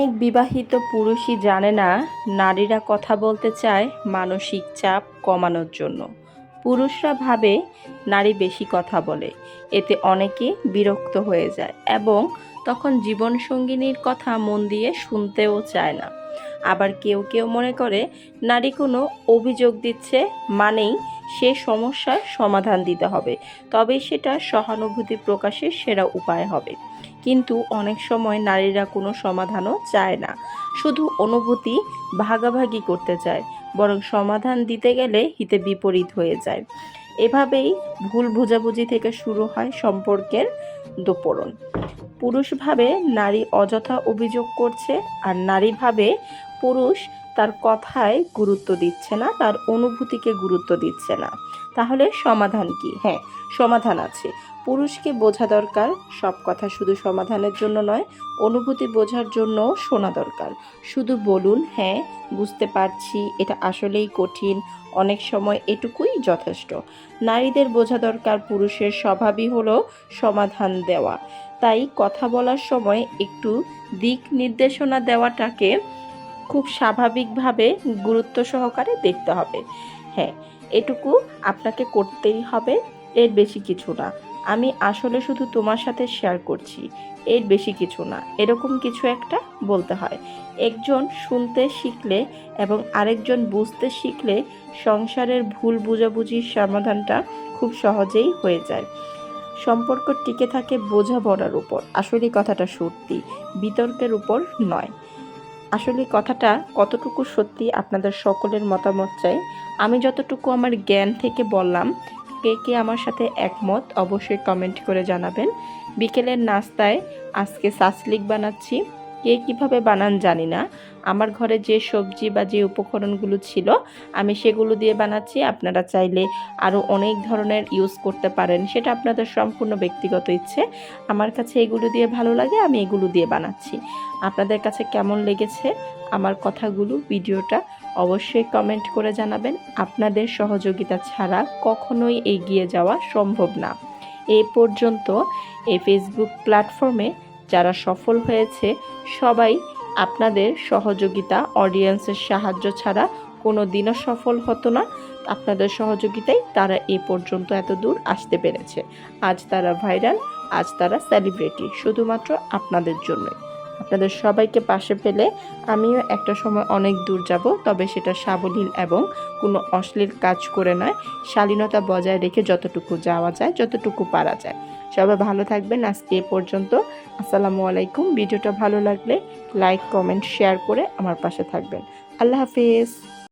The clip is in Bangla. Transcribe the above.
অনেক বিবাহিত পুরুষই জানে না, নারীরা কথা বলতে চায় মানসিক চাপ কমানোর জন্য। পুরুষরা ভাবে নারী বেশি কথা বলে, এতে অনেকে বিরক্ত হয়ে যায় এবং তখন জীবনসঙ্গিনীর কথা মন দিয়ে শুনতেও চায় না। আবার কেউ কেউ মনে করে, নারী কোনো অভিযোগ দিচ্ছে মানেই সে সমস্যার সমাধান দিতে হবে। তবে সেটা সহানুভূতি প্রকাশের সেরা উপায় হবে। কিন্তু অনেক সময় নারীরা কোনো সমাধানও চায় না। শুধু অনুভূতি ভাগাভাগি করতে চায়, বরং সমাধান দিতে গেলে হিতে বিপরীত হয়ে যায়। এভাবেই ভুল বোঝাবুঝি থেকে শুরু হয় সম্পর্কের দোপরণ। পুরুষ ভাবে নারী অযথা অভিযোগ করছে আর নারী ভাবে পুরুষ তার কথায় গুরুত্ব দিচ্ছে না, তার অনুভূতিকে গুরুত্ব দিচ্ছে না। তাহলে সমাধান কি? হ্যাঁ সমাধান আছে। পুরুষকে বোঝা দরকার, সব কথা শুধু সমাধানের জন্য নয়, অনুভূতি বোঝার জন্যও শোনা দরকার। শুধু বলুন হ্যাঁ বুঝতে পারছি, এটা আসলেই কঠিন, অনেক সময় এটুকুই যথেষ্ট। নারীদের বোঝা দরকার পুরুষের স্বভাবই হলো সমাধান দেওয়া। তাই কথা বলার সময় একটু দিক নির্দেশনা দেওয়াটাকে খুব স্বাভাবিকভাবে গুরুত্ব সহকারে দেখতে হবে। হ্যাঁ এটুকু আপনাকে করতেই হবে, এর বেশি কিছু না। আমি আসলে শুধু তোমার সাথে শেয়ার করছি, এর বেশি কিছু না। এরকম কিছু একটা বলতে হয়। একজন শুনতে শিখলে এবং আরেকজন বুঝতে শিখলে সংসারের ভুল বুঝাবুঝির সমাধানটা খুব সহজেই হয়ে যায়। সম্পর্ক টিকে থাকে বোঝাপড়ার উপর। আসলে কথাটা সত্যি, বিতর্কের উপর নয়। আসলে কথাটা কতটুকু সত্যি আপনাদের সকলের মতামত চাই? আমি যতটুকু আমার জ্ঞান থেকে বললাম, কে কে আমার সাথে একমত অবশ্যই কমেন্ট করে জানাবেন। বিকেলের নাস্তায় আজকে সাসলিক বানাচ্ছি। কে কীভাবে বানান জানি না। আমার ঘরে যে সবজি বা যে উপকরণগুলো ছিল, আমি সেগুলো দিয়ে বানাচ্ছি। আপনারা চাইলে আরও অনেক ধরনের ইউজ করতে পারেন। সেটা আপনাদের সম্পূর্ণ ব্যক্তিগত ইচ্ছে। আমার কাছে এগুলো দিয়ে ভালো লাগে, আমি এগুলো দিয়ে বানাচ্ছি। আপনাদের কাছে কেমন লেগেছে আমার কথাগুলো, ভিডিওটা? অবশ্যই কমেন্ট করে জানাবেন। আপনাদের সহযোগিতা ছাড়া কখনোই এগিয়ে যাওয়া সম্ভব না। এ পর্যন্ত এই ফেসবুক প্ল্যাটফর্মে যারা সফল হয়েছে, সবাই আপনাদের সহযোগিতা অডিয়েন্সের সাহায্য ছাড়া কোনো দিনও সফল হতো না। আপনাদের সহযোগিতায় তারা এ পর্যন্ত এত দূর আসতে পেরেছে। আজ তারা ভাইরাল আজ তারা সেলিব্রিটি শুধুমাত্র আপনাদের জন্যই। আপনাদের সবাইকে পাশে পেলে আমিও একটা সময় অনেক দূর যাব, তবে সেটা সাবলীল এবং কোনো অশ্লীল কাজ করে নয়। শালীনতা বজায় রেখে যতটুকু যাওয়া যায়, যতটুকু পারা যায়। সবাই ভালো থাকবেন। আজকে এ পর্যন্ত। আসসালামু আলাইকুম। ভিডিওটা ভালো লাগলে লাইক, কমেন্ট, শেয়ার করে আমার পাশে থাকবেন। আল্লাহ হাফিজ।